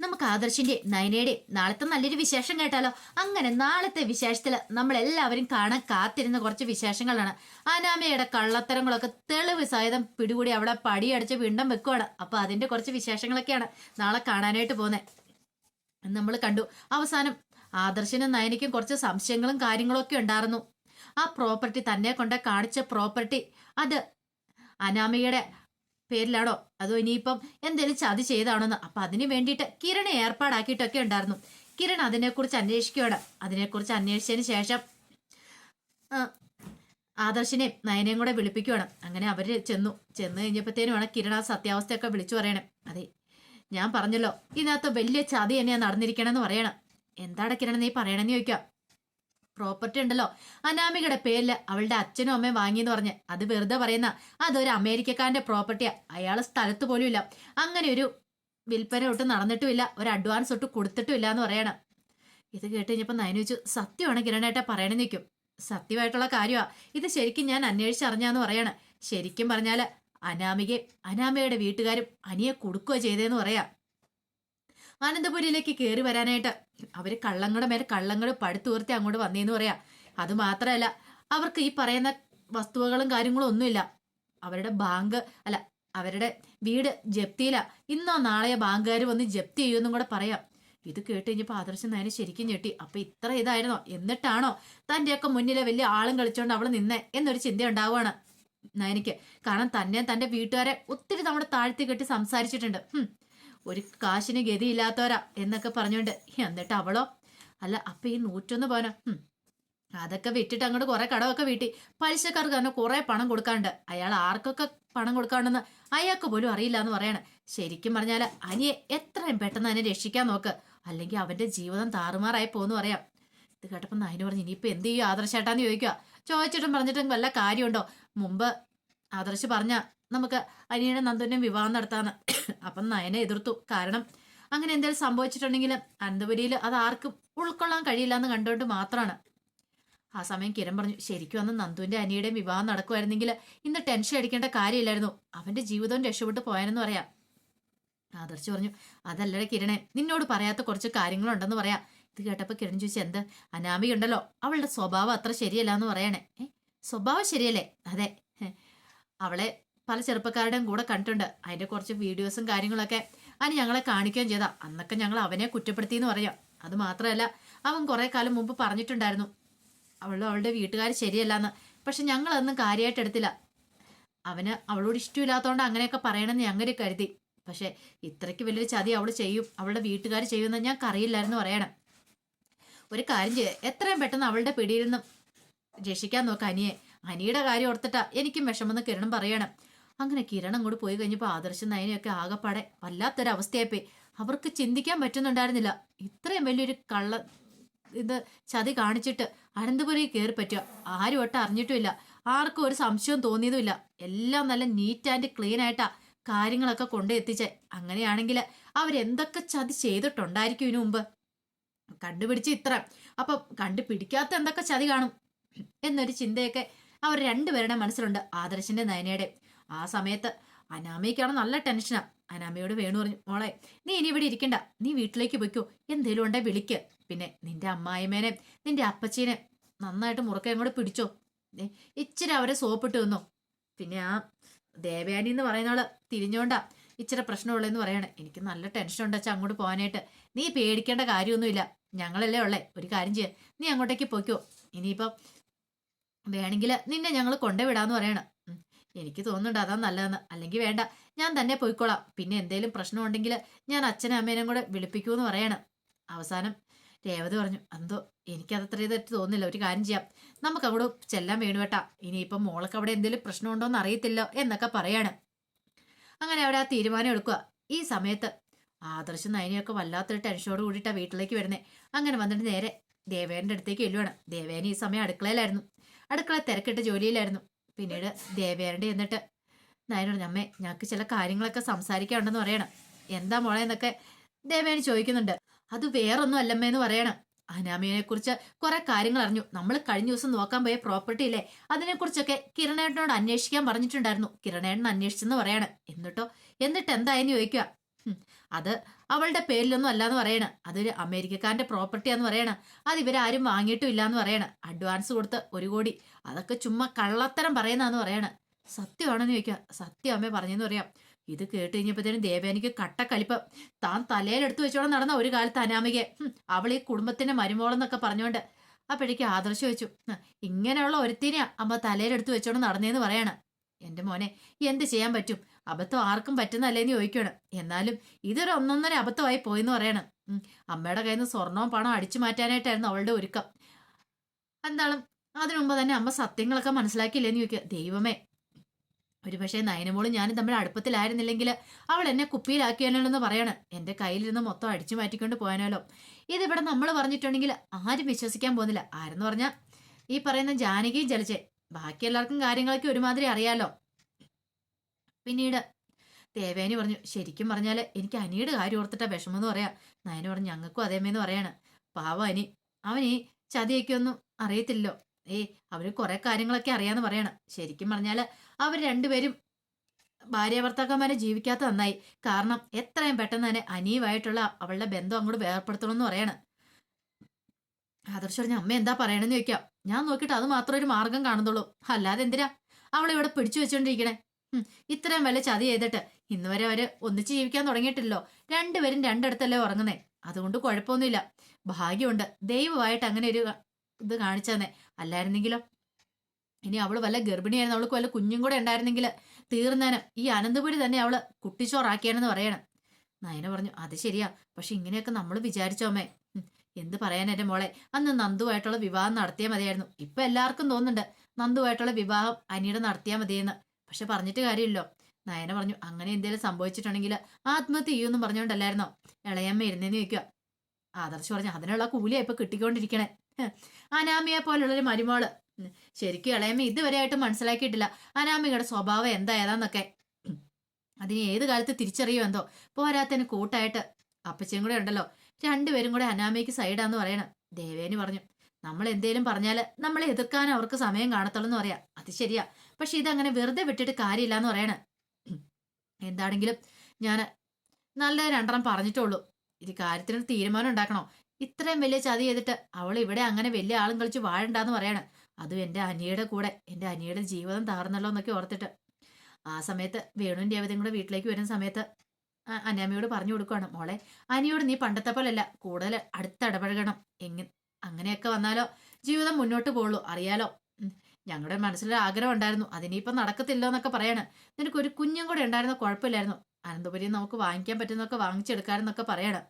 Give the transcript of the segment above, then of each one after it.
നമുക്ക് ആദർശിന്റെ നയനയുടെ നാളത്തെ നല്ലൊരു വിശേഷം കേട്ടാലോ? അങ്ങനെ നാളത്തെ വിശേഷത്തിൽ നമ്മൾ എല്ലാവരും കാണാൻ കാത്തിരുന്ന കുറച്ച് വിശേഷങ്ങളാണ്. അനാമയുടെ കള്ളത്തരങ്ങളൊക്കെ തെളിവ് സഹിതം പിടികൂടി അവിടെ പടിയടിച്ച് പിണ്ടം വെക്കുവാണ്. അപ്പൊ അതിന്റെ കുറച്ച് വിശേഷങ്ങളൊക്കെയാണ് നാളെ കാണാനായിട്ട് പോകുന്നത് നമ്മൾ കണ്ടു. അവസാനം ആദർശനും നയനയ്ക്കും കുറച്ച് സംശയങ്ങളും കാര്യങ്ങളും ഒക്കെ ഉണ്ടായിരുന്നു. ആ പ്രോപ്പർട്ടി തന്നെ കൊണ്ട് കാണിച്ച പ്രോപ്പർട്ടി അത് അനാമികയുടെ പേരിലാണോ അതോ ഇനിയിപ്പം എന്തെങ്കിലും ചതി ചെയ്താണോന്ന്? അപ്പൊ അതിന് വേണ്ടിയിട്ട് കിരണെ ഏർപ്പാടാക്കിയിട്ടൊക്കെ ഉണ്ടായിരുന്നു. കിരൺ അതിനെക്കുറിച്ച് അന്വേഷിക്കുകയാണ്. അതിനെക്കുറിച്ച് അന്വേഷിച്ചതിന് ശേഷം ആദർശിനെയും നയനെയും കൂടെ വിളിപ്പിക്കുകയാണ്. അങ്ങനെ അവർ ചെന്നു. ചെന്ന് കഴിഞ്ഞപ്പോഴത്തേനുമാണ് കിരൺ ആ സത്യാവസ്ഥയൊക്കെ വിളിച്ചു പറയണേ. അതെ ഞാൻ പറഞ്ഞല്ലോ ഇതിനകത്ത് വലിയ ചതി തന്നെയാണ് നടന്നിരിക്കണമെന്ന് പറയണം. എന്താണ് കിരൺ നീ പറയണമെന്ന് ചോദിക്കാം പ്രോപ്പർട്ടി ഉണ്ടല്ലോ. അനാമികയുടെ പേരിൽ അവളുടെ അച്ഛനും അമ്മയും വാങ്ങിയെന്ന് പറഞ്ഞ് അത് വെറുതെ പറയുന്ന അതൊരു അമേരിക്കക്കാരന്റെ പ്രോപ്പർട്ടിയാ അയാളെ സ്ഥലത്ത് പോലും ഇല്ല. അങ്ങനെ ഒരു വിൽപ്പന ഒട്ടും നടന്നിട്ടുമില്ല. ഒരു അഡ്വാൻസ് ഒട്ടും കൊടുത്തിട്ടുമില്ല എന്ന് പറയണം. ഇത് കേട്ട് കഴിഞ്ഞപ്പോൾ നയന വെച്ചു സത്യമാണ് കിരണേട്ട പറയണെന്ന് നിൽക്കും സത്യമായിട്ടുള്ള കാര്യമാ. ഇത് ശരിക്കും ഞാൻ അന്വേഷിച്ചറിഞ്ഞാന്ന് പറയാണ്. ശരിക്കും പറഞ്ഞാൽ അനാമികയും അനാമയുടെ വീട്ടുകാരും അനിയെ കൊടുക്കുക ചെയ്തേന്ന് പറയാം. അനന്തപുരിയിലേക്ക് കയറി വരാനായിട്ട്. അവർ കള്ളങ്ങളുടെ മേലെ കള്ളങ്ങൾ പടുത്തുയർത്തി അങ്ങോട്ട് വന്നേന്ന് പറയാ. അത് മാത്രമല്ല അവർക്ക് ഈ പറയുന്ന വസ്തുവകളും കാര്യങ്ങളും ഒന്നുമില്ല. അവരുടെ ബാങ്ക് അല്ല അവരുടെ വീട് ജപ്തിയില. ഇന്നോ നാളെയോ ബാങ്കുകാർ വന്ന് ജപ്തി ചെയ്യുമെന്നും കൂടെ പറയാം. ഇത് കേട്ട് കഴിഞ്ഞപ്പോൾ ആദർശം നേരെ ശരിക്കും ഞെട്ടി. അപ്പൊ ഇത്ര ഇതായിരുന്നോ? എന്നിട്ടാണോ തന്റെയൊക്കെ മുന്നിലെ വലിയ ആളും കളിച്ചോണ്ട് അവൾ നിന്നേ എന്നൊരു ചിന്ത ഉണ്ടാവുകയാണ് നയനിക്ക്. കാരണം തന്നെ തന്റെ വീട്ടുകാരെ ഒത്തിരി നമ്മുടെ താഴ്ത്തി കെട്ടി സംസാരിച്ചിട്ടുണ്ട്. ഒരു കാശിന് ഗതിയില്ലാത്തവരാ എന്നൊക്കെ പറഞ്ഞുകൊണ്ട് എന്നിട്ട് അവളോ? അല്ല അപ്പൊ ഈ നൂറ്റൊന്ന് പവനോ. അതൊക്കെ വിറ്റിട്ട് അങ്ങോട്ട് കുറെ കടമൊക്കെ വീട്ടി. പലിശക്കാർക്ക് തന്നെ കുറെ പണം കൊടുക്കാണ്ട്. അയാൾ ആർക്കൊക്കെ പണം കൊടുക്കാണ്ടെന്ന് അയാൾക്ക് പോലും അറിയില്ല എന്ന് പറയാണ്. ശരിക്കും പറഞ്ഞാൽ അനിയെ എത്രയും പെട്ടെന്ന് അതിനെ രക്ഷിക്കാൻ നോക്ക്. അല്ലെങ്കിൽ അവന്റെ ജീവിതം താറുമാറായി പോന്ന് പറയാം. ഇത് കേട്ടപ്പോൾ നയന് പറഞ്ഞു ഇനിയിപ്പോ എന്ത് ചെയ്യും ആദർശേട്ടാന്ന് ചോദിക്കുക ചോദിച്ചിട്ടും പറഞ്ഞിട്ടും വല്ല കാര്യമുണ്ടോ? മുമ്പ് ആദർശ് പറഞ്ഞ നമുക്ക് അനിയനെ നന്ദുനെ വിവാഹം നടത്താന്ന്. അപ്പം നയനെ എതിർത്തു. കാരണം അങ്ങനെ എന്തെങ്കിലും സംഭവിച്ചിട്ടുണ്ടെങ്കിൽ അനന്തപുരിയിൽ അത് ആർക്കും ഉൾക്കൊള്ളാൻ കഴിയില്ല എന്ന് കണ്ടുകൊണ്ട് മാത്രമാണ് ആ സമയം കിരൺ പറഞ്ഞു ശരിക്കും അന്ന് നന്ദുവിന്റെ അനിയുടെയും വിവാഹം നടക്കുമായിരുന്നെങ്കിൽ ഇന്ന് ടെൻഷൻ അടിക്കേണ്ട കാര്യമില്ലായിരുന്നു. അവന്റെ ജീവിതവും രക്ഷപ്പെട്ടു പോയാനെന്ന് പറയാം. ആദർശ് പറഞ്ഞു അതല്ലേ കിരണേ നിന്നോട് പറയാത്ത കുറച്ച് കാര്യങ്ങളുണ്ടെന്ന് പറയാം. ഇത് കേട്ടപ്പോൾ കിരൺ ചോദിച്ചു എന്ത്? അനാമികയുണ്ടല്ലോ അവളുടെ സ്വഭാവം അത്ര ശരിയല്ല എന്ന് പറയണേ സ്വഭാവം ശരിയല്ലേ? അതെ. അവളെ പല ചെറുപ്പക്കാരുടെയും കൂടെ കണ്ടിട്ടുണ്ട്. അതിന്റെ കുറച്ച് വീഡിയോസും കാര്യങ്ങളൊക്കെ അതിന് ഞങ്ങളെ കാണിക്കുകയും ചെയ്താ. അന്നൊക്കെ ഞങ്ങൾ അവനെ കുറ്റപ്പെടുത്തി എന്ന് പറയാം. അത് മാത്രമല്ല അവൻ കുറെ കാലം മുമ്പ് പറഞ്ഞിട്ടുണ്ടായിരുന്നു. അവൾ അവളുടെ വീട്ടുകാർ ശരിയല്ലെന്ന്. പക്ഷെ ഞങ്ങളതൊന്നും കാര്യമായിട്ട് എടുത്തില്ല. അവന് അവളോട് ഇഷ്ടമില്ലാത്തതുകൊണ്ട് അങ്ങനെയൊക്കെ പറയണമെന്ന് ഞങ്ങൾ കരുതി. പക്ഷെ ഇത്രയ്ക്ക് വലിയൊരു ചതി അവൾ ചെയ്യും അവളുടെ വീട്ടുകാർ ചെയ്യുമെന്ന് ഞങ്ങൾക്ക് അറിയില്ലായിരുന്നു പറയണം. ഒരു കാര്യം ചെയ്യ. എത്രയും പെട്ടെന്ന് അവളുടെ പിടിയിൽ നിന്നും രക്ഷിക്കാൻ നോക്ക അനിയെ. അനിയുടെ കാര്യം ഓർത്തിട്ടാ എനിക്കും വിഷമെന്ന് കിരണം പറയണം. അങ്ങനെ കിരൺ അങ്ങോട്ട് പോയി കഴിഞ്ഞപ്പോൾ ആദർശം നയനെയൊക്കെ ആകെപ്പാടെ വല്ലാത്തൊരവസ്ഥയായിപ്പോയി. അവർക്ക് ചിന്തിക്കാൻ പറ്റുന്നുണ്ടായിരുന്നില്ല. ഇത്രയും വലിയൊരു കള്ള ഇത് ചതി കാണിച്ചിട്ട് അനന്തപുരി കയറി പറ്റുക. ആരും ഒട്ടും അറിഞ്ഞിട്ടുമില്ല. ആർക്കും ഒരു സംശയവും തോന്നിയതുമില്ല. എല്ലാം നല്ല നീറ്റ് ആൻഡ് ക്ലീൻ ആയിട്ടാ കാര്യങ്ങളൊക്കെ കൊണ്ടു എത്തിച്ചേ. അങ്ങനെയാണെങ്കിൽ അവരെന്തൊക്കെ ചതി ചെയ്തിട്ടുണ്ടായിരിക്കും ഇതിനു മുമ്പ്? കണ്ടുപിടിച്ച് ഇത്ര. അപ്പം കണ്ടുപിടിക്കാത്ത എന്തൊക്കെ ചതി കാണും? എന്നൊരു ചിന്തയൊക്കെ അവർ രണ്ടുപേരുടെ മനസ്സിലുണ്ട്. ആദർശിന്റെ നയനയുടെ ആ സമയത്ത് അനാമയ്ക്കാണ് നല്ല ടെൻഷനാ. അനാമയോട് വേണു പറഞ്ഞു മോളെ നീ ഇനി ഇവിടെ ഇരിക്കണ്ട. നീ വീട്ടിലേക്ക് പോയിക്കോ. എന്തേലും ഉണ്ടേ വിളിക്ക്. പിന്നെ നിന്റെ അമ്മായിമേനെ നിന്റെ അപ്പച്ചീനെ നന്നായിട്ട് മുറുക്കെ അങ്ങോട്ട് പിടിച്ചോ. ഇച്ചിരി അവരെ സോപ്പിട്ട് വന്നോ പിന്നെ ആ ദേവയാനി എന്ന് പറയുന്ന ആൾ തിരിഞ്ഞോണ്ടാ ഇച്ചിരി പ്രശ്നമുള്ളതെന്ന് പറയണേ. എനിക്ക് നല്ല ടെൻഷൻ ഉണ്ട് അങ്ങോട്ട് പോകാനായിട്ട്. നീ പേടിക്കേണ്ട കാര്യമൊന്നുമില്ല. ഞങ്ങളല്ലേ ഉള്ളേ. ഒരു കാര്യം ചെയ്യാം. നീ അങ്ങോട്ടേക്ക് പോയിക്കോ. ഇനിയിപ്പം വേണമെങ്കിൽ നിന്നെ ഞങ്ങൾ കൊണ്ടുവിടാന്ന് പറയണം. എനിക്ക് തോന്നുന്നുണ്ട് അതാ നല്ലതെന്ന്. അല്ലെങ്കിൽ വേണ്ട ഞാൻ തന്നെ പോയിക്കോളാം. പിന്നെ എന്തേലും പ്രശ്നം ഉണ്ടെങ്കിൽ ഞാൻ അച്ഛനും അമ്മേനും കൂടെ വിളിപ്പിക്കൂന്ന് പറയണം. അവസാനം രേവതി പറഞ്ഞു എന്തോ എനിക്കതത്ര ഇതായിട്ട് തോന്നില്ല ഒരു കാര്യം ചെയ്യാം. നമുക്ക് അവിടെ ചെല്ലാൻ വേണുവേട്ടാ ഇനിയിപ്പം മോൾക്ക് അവിടെ എന്തെങ്കിലും പ്രശ്നമുണ്ടോന്ന് അറിയത്തില്ല എന്നൊക്കെ പറയാണ്. അങ്ങനെ അവിടെ ആ തീരുമാനം എടുക്കുക. ഈ സമയത്ത് ആദർശം നയനിയൊക്കെ വല്ലാത്തൊരു ടെൻഷനോട് കൂടിയിട്ടാ വീട്ടിലേക്ക് വരുന്നേ. അങ്ങനെ വന്നിട്ട് നേരെ ദേവേന്റെ അടുത്തേക്ക് ചെല്ലുവാണ്. ദേവേന ഈ സമയം അടുക്കളയിലായിരുന്നു. അടുക്കള തിരക്കിട്ട് ജോലിയിലായിരുന്നു. പിന്നീട് ദേവേരന്റെ എന്നിട്ട് നായനോട് അമ്മേ ഞങ്ങൾക്ക് ചില കാര്യങ്ങളൊക്കെ സംസാരിക്കാനുണ്ടെന്ന് പറയണം. എന്താ മോളെ എന്നൊക്കെ ദേവേണി ചോദിക്കുന്നുണ്ട്. അത് വേറൊന്നും അല്ലമ്മേന്ന് പറയണം. അനാമിയെ കുറിച്ച് കുറെ കാര്യങ്ങൾ അറിഞ്ഞു. നമ്മൾ കഴിഞ്ഞ ദിവസം നോക്കാൻ പോയ പ്രോപ്പർട്ടി ഇല്ലേ? അതിനെക്കുറിച്ചൊക്കെ കിരണേട്ടനോട് അന്വേഷിക്കാൻ പറഞ്ഞിട്ടുണ്ടായിരുന്നു. കിരണേട്ടൻ അന്വേഷിച്ചെന്ന് പറയാണ്. എന്നിട്ടോ? എന്നിട്ട് എന്തായെന്ന് ചോദിക്കുക അത് അവളുടെ പേരിലൊന്നും അല്ലാന്ന് പറയണ. അതൊരു അമേരിക്കക്കാരന്റെ പ്രോപ്പർട്ടിയാന്ന് പറയണ. അത് ഇവരാരും വാങ്ങിയിട്ടും ഇല്ലാന്ന് പറയണ. അഡ്വാൻസ് കൊടുത്ത് ഒരു കോടി. അതൊക്കെ ചുമ്മാ കള്ളത്തരം പറയുന്നതാന്ന് പറയണ. സത്യമാണെന്ന് ചോദിക്കുക സത്യം അമ്മ പറഞ്ഞെന്ന് പറയാം. ഇത് കേട്ട് കഴിഞ്ഞപ്പോഴത്തേനും ദേവേനിക്ക് കട്ടക്കലിപ്പം. താൻ തലയിലെടുത്ത് വെച്ചോളം നടന്ന ഒരു കാലത്ത് അനാമികയെ. അവൾ ഈ കുടുംബത്തിന്റെ മരുമോളെന്നൊക്കെ പറഞ്ഞോണ്ട്. അപ്പോഴേക്ക് ആദർശ് വെച്ചു ഇങ്ങനെയുള്ള ഒരുത്തിനെയാ അമ്മ തലയിലെടുത്ത് വെച്ചോണ്ട് നടന്നേന്ന് പറയാണ്. എന്റെ മോനെ എന്ത് ചെയ്യാൻ പറ്റും? അബദ്ധം ആർക്കും പറ്റുന്നല്ലേന്ന് ചോദിക്കണം എന്നാലും ഇതൊരു ഒന്നൊന്നര അബദ്ധമായി പോയെന്ന് പറയണം. അമ്മയുടെ കയ്യിൽ നിന്ന് സ്വർണവും പണം അടിച്ചു മാറ്റാനായിട്ടായിരുന്നു അവളുടെ ഒരുക്കം. എന്താണ് അതിനു മുമ്പ് തന്നെ അമ്മ സത്യങ്ങളൊക്കെ മനസ്സിലാക്കിയില്ലെന്ന് ചോദിക്കുക. ദൈവമേ ഒരു പക്ഷേ നയനമോളും ഞാനും തമ്മിൽ അടുപ്പത്തിലായിരുന്നില്ലെങ്കിൽ അവൾ എന്നെ കുപ്പിയിലാക്കിയാലോ എന്ന് പറയാണ് എന്റെ കയ്യിലിരുന്ന് മൊത്തം അടിച്ചു മാറ്റിക്കൊണ്ട് പോയാനല്ലോ ഇതിവിടെ നമ്മൾ പറഞ്ഞിട്ടുണ്ടെങ്കിൽ ആരും വിശ്വസിക്കാൻ പോകുന്നില്ല. ആരെന്ന് പറഞ്ഞാൽ ഈ പറയുന്ന ജാനകിയും ജലജെ ബാക്കി എല്ലാവർക്കും കാര്യങ്ങളൊക്കെ ഒരുമാതിരി അറിയാലോ? പിന്നീട് ദേവേനി പറഞ്ഞു ശരിക്കും പറഞ്ഞാൽ എനിക്ക് അനിയുടെ കാര്യം ഓർത്തിട്ടാ വിഷമം എന്ന് പറയാം. നയന് പറഞ്ഞു ഞങ്ങൾക്കും അതേമേന്ന് പറയാണ്. പാവ അനി. അവനി ചതിയൊക്കെയൊന്നും അറിയത്തില്ലോ ഏയ് അവന് കുറേ കാര്യങ്ങളൊക്കെ അറിയാന്ന് പറയണം. ശരിക്കും പറഞ്ഞാൽ അവർ രണ്ടുപേരും ഭാര്യ ഭർത്താക്കന്മാരെ ജീവിക്കാത്ത നന്നായി. കാരണം എത്രയും പെട്ടെന്ന് തന്നെ അനിയുമായിട്ടുള്ള അവളുടെ ബന്ധം അങ്ങോട്ട് വേർപ്പെടുത്തണമെന്ന് പറയാണ്. ആദർശ് പറഞ്ഞ അമ്മ എന്താ പറയണെന്ന് ചോദിക്കാം. ഞാൻ നോക്കിയിട്ട് അത് മാത്രം ഒരു മാർഗം കാണുന്നുള്ളൂ. അല്ലാതെ എന്തിനാ അവളെ പിടിച്ചു വെച്ചോണ്ടിരിക്കണേ. ഇത്രയും വല്ല ചതി ചെയ്തിട്ട് ഇന്ന് വരെ അവർ ഒന്നിച്ച് ജീവിക്കാൻ തുടങ്ങിയിട്ടില്ലോ രണ്ടുപേരും രണ്ടിടത്തല്ലേ ഉറങ്ങുന്നേ. അതുകൊണ്ട് കുഴപ്പമൊന്നുമില്ല. ഭാഗ്യമുണ്ട്. ദൈവമായിട്ട് അങ്ങനെ ഒരു ഇത് കാണിച്ചതന്നെ അല്ലായിരുന്നെങ്കിലോ? ഇനി അവൾ വല്ല ഗർഭിണിയായിരുന്നു? അവൾക്ക് വല്ല കുഞ്ഞും കൂടെ ഉണ്ടായിരുന്നെങ്കിൽ തീർന്നേനെ. ഈ അനന്തപുരി തന്നെ അവൾ കുട്ടിച്ചോറാക്കിയാണെന്ന് പറയണം. നയന പറഞ്ഞു അത് ശരിയാ. പക്ഷെ ഇങ്ങനെയൊക്കെ നമ്മൾ വിചാരിച്ചോമേ എന്ത് പറയാൻ എന്റെ മോളെ? അന്ന് നന്ദുവായിട്ടുള്ള വിവാഹം നടത്തിയാൽ മതിയായിരുന്നു. ഇപ്പൊ എല്ലാവർക്കും തോന്നുന്നുണ്ട് നന്ദുവായിട്ടുള്ള വിവാഹം അനിയുടെ നടത്തിയാൽ മതിയെന്ന്. പക്ഷെ പറഞ്ഞിട്ട് കാര്യമില്ലോ. നയന പറഞ്ഞു അങ്ങനെ എന്തെങ്കിലും സംഭവിച്ചിട്ടുണ്ടെങ്കിൽ ആത്മഹത്യ ചെയ്യുമെന്നും പറഞ്ഞുകൊണ്ടല്ലായിരുന്നോ? ഇളയമ്മ ഇരുന്നേന്ന് ചോദിക്കുക ആദർശ് പറഞ്ഞു അതിനുള്ള കൂലിയാ ഇപ്പൊ കിട്ടിക്കൊണ്ടിരിക്കണേ. അനാമിയെ പോലുള്ളൊരു മരുമോൾ. ശരിക്കും ഇളയമ്മ ഇതുവരെയായിട്ട് മനസ്സിലാക്കിയിട്ടില്ല. അനാമികയുടെ സ്വഭാവം എന്താ ഏതാന്നൊക്കെ. അതിന് ഏത് കാലത്ത് തിരിച്ചറിയോ എന്തോ. പോരാത്തതിന് കൂട്ടായിട്ട് അപ്പച്ചയും കൂടെ ഉണ്ടല്ലോ. രണ്ടുപേരും കൂടെ അനാമയ്ക്ക് സൈഡാന്ന് പറയണം. ദേവേനി പറഞ്ഞു നമ്മൾ എന്തേലും പറഞ്ഞാൽ നമ്മളെ എതിർക്കാൻ അവർക്ക് സമയം കാണത്തുള്ളൂ എന്ന് പറയാം. അത് ശരിയാ. പക്ഷെ ഇതങ്ങനെ വെറുതെ വിട്ടിട്ട് കാര്യമില്ല എന്ന് പറയണേ. എന്താണെങ്കിലും ഞാൻ നല്ല രണ്ടെണ്ണം പറഞ്ഞിട്ടുള്ളൂ. ഇത് കാര്യത്തിന് തീരുമാനം ഉണ്ടാക്കണോ? ഇത്രയും വലിയ ചതി ചെയ്തിട്ട് അവൾ ഇവിടെ അങ്ങനെ വലിയ ആളും കളിച്ച് വാഴണ്ടെന്ന് പറയണേ. അതും എന്റെ അനിയുടെ കൂടെ. എന്റെ അനിയുടെ ജീവിതം താർന്നല്ലോ എന്നൊക്കെ ഓർത്തിട്ട്. ആ സമയത്ത് വേണുവും രേവതയും കൂടെ വീട്ടിലേക്ക് വരുന്ന സമയത്ത് അനിയമ്മയോട് പറഞ്ഞു കൊടുക്കുകയാണ് മോളെ അനിയോട് നീ പണ്ടത്തെ പോലെയല്ല കൂടുതൽ അടുത്തിടപഴകണം. എങ്ങ അങ്ങനെയൊക്കെ വന്നാലോ? ജീവിതം മുന്നോട്ട് പോകുള്ളൂ അറിയാലോ. ഞങ്ങളുടെ മനസ്സിലൊരു ആഗ്രഹം ഉണ്ടായിരുന്നു. അതിനിപ്പം നടക്കത്തില്ല എന്നൊക്കെ പറയാണ്. നിനക്ക് ഒരു കുഞ്ഞും കൂടെ ഉണ്ടായിരുന്ന കുഴപ്പമില്ലായിരുന്നു. അനന്തപുരിയും നമുക്ക് വാങ്ങിക്കാൻ പറ്റുന്നൊക്കെ വാങ്ങിച്ചെടുക്കാരെന്നൊക്കെ പറയണം.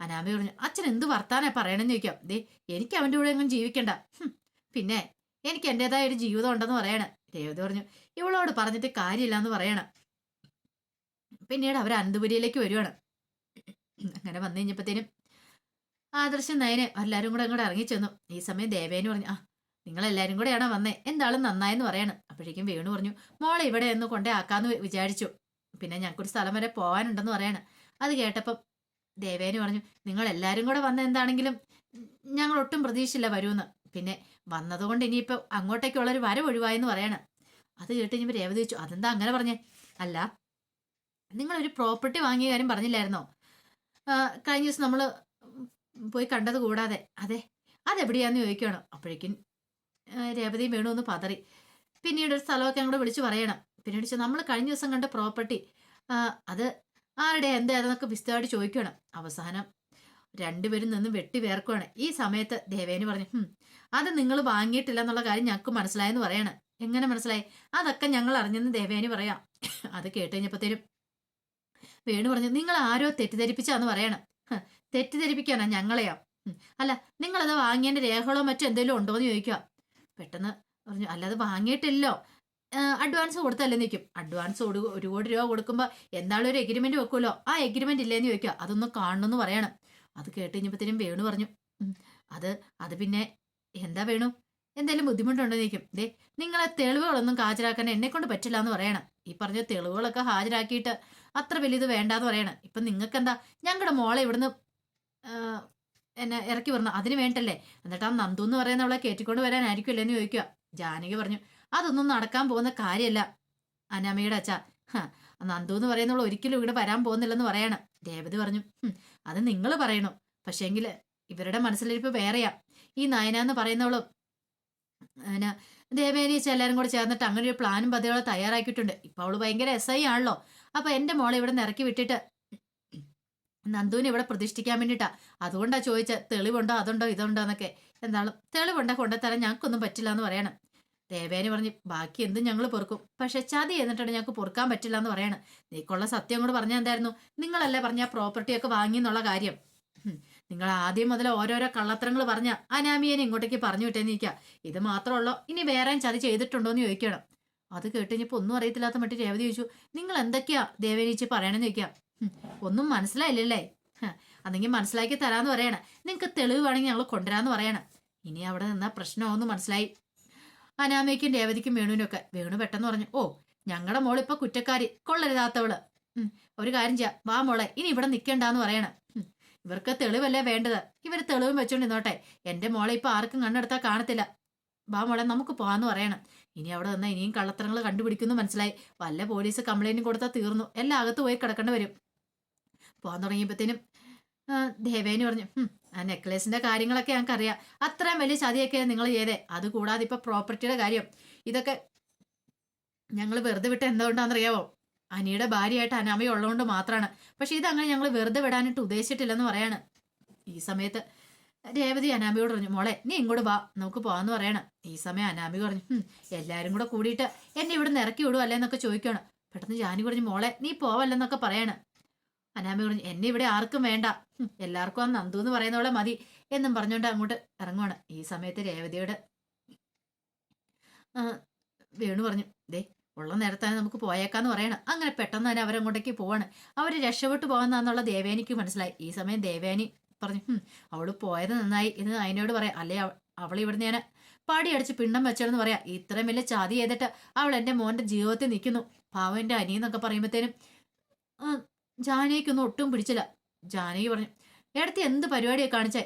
അനാമി പറഞ്ഞു അച്ഛൻ എന്ത് വർത്താനാ പറയണെന്ന് ചോദിക്കാം. ദേ എനിക്ക് അവന്റെ കൂടെ എങ്ങും ജീവിക്കണ്ട. പിന്നെ എനിക്ക് എന്റെതായ ഒരു ജീവിതം ഉണ്ടെന്ന് പറയണ. രേവതി പറഞ്ഞു ഇവളോട് പറഞ്ഞിട്ട് കാര്യമില്ല എന്ന് പറയണം. പിന്നീട് അവർ അനന്തപുരിയിലേക്ക് വരുവാണ്. അങ്ങനെ വന്നു കഴിഞ്ഞപ്പോഴത്തേനും ആദർശം നയനെ എല്ലാവരും കൂടെ അങ്ങോട്ട് ഇറങ്ങി ചെന്നു ഈ സമയം ദേവേന് പറഞ്ഞു ആ നിങ്ങൾ എല്ലാവരും കൂടെയാണോ വന്നേ? എന്താളും നന്നായെന്ന് പറയണം. അപ്പോഴേക്കും വേണു പറഞ്ഞു മോളെ ഇവിടെ ഒന്ന് കൊണ്ടേ ആക്കാന്ന് വിചാരിച്ചു. പിന്നെ ഞങ്ങൾക്കൊരു സ്ഥലം വരെ പോകാനുണ്ടെന്ന് പറയാണ്. അത് കേട്ടപ്പം ദേവേനു പറഞ്ഞു നിങ്ങൾ എല്ലാവരും കൂടെ വന്ന എന്താണെങ്കിലും ഞങ്ങൾ ഒട്ടും പ്രതീക്ഷയില്ല വരുമെന്ന്. പിന്നെ വന്നതുകൊണ്ട് ഇനിയിപ്പോൾ അങ്ങോട്ടേക്കുള്ളൊരു വരവ് ഒഴിവായെന്ന് പറയണം. അത് കേട്ട് കഴിഞ്ഞപ്പോൾ രേവതി ചോദിച്ചു അതെന്താ അങ്ങനെ പറഞ്ഞേ? അല്ല നിങ്ങളൊരു പ്രോപ്പർട്ടി വാങ്ങിയ കാര്യം പറഞ്ഞില്ലായിരുന്നോ? കഴിഞ്ഞ ദിവസം നമ്മൾ പോയി കണ്ടത് കൂടാതെ. അതെ അതെവിടെയാന്ന് ചോദിക്കുകയാണ്? അപ്പോഴേക്കും ആ, രേവതിയും വേണു ഒന്ന് പതറി. പിന്നീട് ഒരു സ്ഥലമൊക്കെ അങ്ങോട്ട് വിളിച്ചു പറയണം. പിന്നീട് നമ്മൾ കഴിഞ്ഞ ദിവസം കണ്ട പ്രോപ്പർട്ടി അത് ആരുടെ എന്തായിരുന്നൊക്കെ വിസ്തൃതി ചോദിക്കണം. അവസാനം രണ്ടുപേരും നിന്ന് വെട്ടി വേർക്കുവാണ്. ഈ സമയത്ത് ദേവേന് പറഞ്ഞു അത് നിങ്ങൾ വാങ്ങിയിട്ടില്ല എന്നുള്ള കാര്യം ഞങ്ങൾക്ക് മനസ്സിലായെന്ന് പറയണം. എങ്ങനെ മനസ്സിലായി? അതൊക്കെ ഞങ്ങൾ അറിഞ്ഞെന്ന് ദേവേന് പറയാം. അത് കേട്ട് കഴിഞ്ഞപ്പോഴത്തേനും വേണു പറഞ്ഞു നിങ്ങൾ ആരോ തെറ്റിദ്ധരിപ്പിച്ചാന്ന് പറയണം. "ഹ്, തെറ്റിദ്ധരിപ്പിക്കാനാ ഞങ്ങളെയോ? അല്ല നിങ്ങളത് വാങ്ങിയതിന്റെ രേഖകളോ മറ്റോ എന്തെങ്കിലും ഉണ്ടോ എന്ന് ചോദിക്കുക പെട്ടെന്ന് പറഞ്ഞു അല്ലാതെ വാങ്ങിയിട്ടില്ലോ. അഡ്വാൻസ് കൊടുത്തല്ലേ നിൽക്കും അഡ്വാൻസ് ഒരു കോടി രൂപ കൊടുക്കുമ്പോൾ എന്താണ് ഒരു എഗ്രിമെന്റ് വെക്കുമല്ലോ. ആ എഗ്രിമെന്റ് ഇല്ലേന്ന് ചോദിക്കുക. അതൊന്ന് കാണണമെന്ന് പറയണം. അത് കേട്ട് കഴിഞ്ഞപ്പോഴത്തേനും വേണു പറഞ്ഞു അത് അത് പിന്നെ എന്താ വേണു? എന്തെങ്കിലും ബുദ്ധിമുട്ടുണ്ടോ നിൽക്കും ദേ നിങ്ങളെ തെളിവുകളൊന്നും ഹാജരാക്കാൻ എന്നെ കൊണ്ട് പറ്റില്ല എന്ന് പറയണം. ഈ പറഞ്ഞ തെളിവുകളൊക്കെ ഹാജരാക്കിയിട്ട് അത്ര വലിയത് വേണ്ടാന്ന് പറയണം. ഇപ്പം നിങ്ങൾക്ക് എന്താ ഞങ്ങളുടെ മോളെ ഇവിടുന്ന് എന്നെ ഇറക്കി വരണം അതിന് വേണ്ടല്ലേ? എന്നിട്ട് ആ നന്ദു എന്ന് പറയുന്ന അവളെ കയറ്റിക്കൊണ്ട് വരാനായിരിക്കുമല്ലേ എന്ന് ചോദിക്കുക. ജാനകി പറഞ്ഞു അതൊന്നും നടക്കാൻ പോകുന്ന കാര്യമല്ല അനാമയുടെ അച്ഛ. നന്ദു എന്ന് പറയുന്നവൾ ഒരിക്കലും ഇവിടെ വരാൻ പോകുന്നില്ലെന്ന് പറയണം. രേവതി പറഞ്ഞു അത് നിങ്ങൾ പറയണു. പക്ഷേങ്കിൽ ഇവരുടെ മനസ്സിലിരിപ്പ് വേറെയാ. ഈ നയന എന്ന് പറയുന്നവളും അങ്ങനെ അച്ഛ എല്ലാവരും കൂടെ ചേർന്നിട്ട് അങ്ങനെ ഒരു പ്ലാനും പദ്ധതികളും തയ്യാറാക്കിയിട്ടുണ്ട്. ഇപ്പൊ അവൾ ഭയങ്കര എസ് ഐ ആണല്ലോ. അപ്പൊ എന്റെ മോളെ ഇവിടെ നിന്ന് ഇറക്കി വിട്ടിട്ട് നന്ദുവിനെ ഇവിടെ പ്രതിഷ്ഠിക്കാൻ വേണ്ടിട്ടാ അതുകൊണ്ടാ ചോദിച്ച തെളിവുണ്ടോ അതുണ്ടോ ഇതുണ്ടോ എന്നൊക്കെ. എന്താളും തെളിവുണ്ടോ കൊണ്ടുത്തരാൻ ഞങ്ങൾക്കൊന്നും പറ്റില്ല എന്ന് പറയണം. ദേവേനി പറഞ്ഞു ബാക്കി എന്തും ഞങ്ങൾ പൊറുക്കും. പക്ഷെ ചതി എന്നിട്ടാണ് ഞങ്ങൾക്ക് പൊറുക്കാൻ പറ്റില്ല എന്ന് പറയണം. നീക്കുള്ള സത്യം കൂടെ പറഞ്ഞാൽ എന്തായിരുന്നു? നിങ്ങളല്ലേ പറഞ്ഞ പ്രോപ്പർട്ടി ഒക്കെ വാങ്ങി എന്നുള്ള കാര്യം. നിങ്ങൾ ആദ്യം മുതൽ ഓരോരോ കള്ളത്തരങ്ങൾ പറഞ്ഞ അനാമിയനെ ഇങ്ങോട്ടേക്ക് പറഞ്ഞു വിട്ടേന്നിരിക്കുക ഇത് മാത്രമല്ലോ ഇനി വേറെ ചതി ചെയ്തിട്ടുണ്ടോ എന്ന് ചോദിക്കണം അത് കേട്ട് ഒന്നും അറിയത്തില്ലാത്ത മറ്റു രേവതി ചോദിച്ചു നിങ്ങൾ എന്തൊക്കെയാ ദേവേനീച്ച് പറയണമെന്ന് ചോദിക്കാം? ഒന്നും മനസ്സിലായില്ലല്ലേ? അതെങ്കിൽ മനസ്സിലാക്കി തരാന്ന് പറയണ. നിങ്ങൾക്ക് തെളിവ് വേണമെങ്കിൽ ഞങ്ങൾ കൊണ്ടുവരാന്ന് പറയണം. ഇനി അവിടെ നിന്നാ പ്രശ്നമാവെന്ന് മനസ്സിലായി. അനാമയ്ക്കും രേവതിക്കും വേണുവിനും ഒക്കെ വേണു പെട്ടെന്ന് പറഞ്ഞു ഓ ഞങ്ങളുടെ മോളിപ്പോ കുറ്റക്കാരി കൊള്ളരുതാത്തവൾ. ഒരു കാര്യം ചെയ്യാം. വാ മോളെ ഇനി ഇവിടെ നിൽക്കണ്ടെന്ന് പറയണം. ഇവർക്ക് തെളിവല്ലേ വേണ്ടത്? ഇവർ തെളിവും വെച്ചോണ്ട് നിന്നോട്ടെ എന്റെ മോളെ ഇപ്പൊ ആർക്കും കണ്ണെടുത്താൽ കാണത്തില്ല. വാ മോളെ നമുക്ക് പോവാന്ന് പറയണം. ഇനി അവിടെ നിന്ന് ഇനിയും കള്ളത്തരങ്ങൾ കണ്ടുപിടിക്കുന്നു മനസ്സിലായി. വല്ല പോലീസ് കംപ്ലൈന്റ് കൊടുത്താൽ തീർന്നു. എല്ലാ അകത്ത് പോയി കിടക്കേണ്ടി വരും. പോകാൻ തുടങ്ങിയപ്പോഴത്തേനും ദേവേനു പറഞ്ഞു ആ നെക്ലേസിന്റെ കാര്യങ്ങളൊക്കെ ഞങ്ങൾക്ക് അറിയാം അത്രയും വലിയ ചതിയൊക്കെ നിങ്ങൾ ചെയ്തേ. അത് കൂടാതെ ഇപ്പൊ പ്രോപ്പർട്ടിയുടെ കാര്യം. ഇതൊക്കെ ഞങ്ങൾ വെറുതെ വിട്ട് എന്തുകൊണ്ടാണെന്നറിയാവോ? അനിയുടെ ഭാര്യയായിട്ട് അനാമയ ഉള്ളതുകൊണ്ട് മാത്രമാണ് പക്ഷെ ഇതങ്ങനെ ഞങ്ങൾ വെറുതെ വിടാനായിട്ട് ഉദ്ദേശിച്ചിട്ടില്ലെന്ന് പറയാണ്. ഈ സമയത്ത് രേവതി അനാമിയോട് പറഞ്ഞു മോളെ നീ ഇങ്ങോട്ട് വാ. നമുക്ക് പോവാന്ന് പറയണം. ഈ സമയം അനാമി പറഞ്ഞു എല്ലാവരും കൂടെ കൂടിയിട്ട് എന്നെ ഇവിടെ നിന്ന് ഇറക്കി വിടുവല്ലേ? എന്നൊക്കെ ചോദിക്കണം പെട്ടെന്ന് ജാനി പറഞ്ഞു മോളെ നീ പോവല്ലെന്നൊക്കെ പറയണം. അനാമി പറഞ്ഞു എന്നെ ഇവിടെ ആർക്കും വേണ്ട. എല്ലാവർക്കും ആ നന്ദു എന്ന് പറയുന്നവളെ മതി എന്നും പറഞ്ഞുകൊണ്ട് അങ്ങോട്ട് ഇറങ്ങുവാണ്. ഈ സമയത്ത് രേവതിയോട് വേണു പറഞ്ഞു ദേ ഉള്ള നേരത്താണ് നമുക്ക് പോയേക്കാന്ന് പറയണം. അങ്ങനെ പെട്ടെന്ന് തന്നെ അവരങ്ങോട്ടേക്ക് പോവാണ്. അവർ രക്ഷപ്പെട്ടു പോകുന്നതെന്നുള്ള ദേവേനിക്ക് മനസ്സിലായി. ഈ സമയം ദേവേനി പറഞ്ഞു "ഹും, അവൾ പോയത് നന്നായി എന്ന് അതിനോട് പറയാം. അല്ലെ അവ- അവൾ ഇവിടുന്ന് ഞാൻ പാടിയടിച്ച് പിണ്ണം വെച്ചോന്ന് പറയാം. ഇത്രയും വലിയ ചാതി ചെയ്തിട്ട് അവൾ എന്റെ മോന്റെ ജീവിതത്തിൽ നിൽക്കുന്നു. പാവം എന്റെ അനിയെന്നൊക്കെ പറയുമ്പോഴത്തേനും ജാനകിക്കൊന്നും ഒട്ടും പിടിച്ചില്ല. ജാനകി പറഞ്ഞു ഏടത്തി എന്ത് പരിപാടിയാണ് കാണിച്ചേ?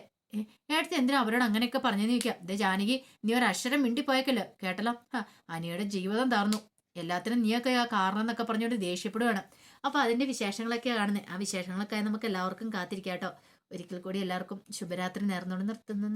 ഏടത്തി എന്തിനാ അവരോട് അങ്ങനെയൊക്കെ പറഞ്ഞു ചോദിക്കാം? ദേ ജാനകി നീ ഒരു അക്ഷരം മിണ്ടിപ്പോയക്കല്ലോ? കേട്ടല്ലോ? അനിയുടെ ജീവിതം താർന്നു എല്ലാത്തിനും നീയൊക്കെ ആ കാരണം എന്നൊക്കെ പറഞ്ഞുകൊണ്ട് ദേഷ്യപ്പെടുകയാണ് അപ്പോൾ അതിന്റെ വിശേഷങ്ങളൊക്കെ കാണുന്നത് ആ വിശേഷങ്ങളൊക്കെ നമുക്ക് എല്ലാവർക്കും കാത്തിരിക്കാം കേട്ടോ ഒരിക്കൽ കൂടി എല്ലാവർക്കും ശുഭരാത്രി നേർന്നുകൊണ്ട് നിർത്തുന്നു.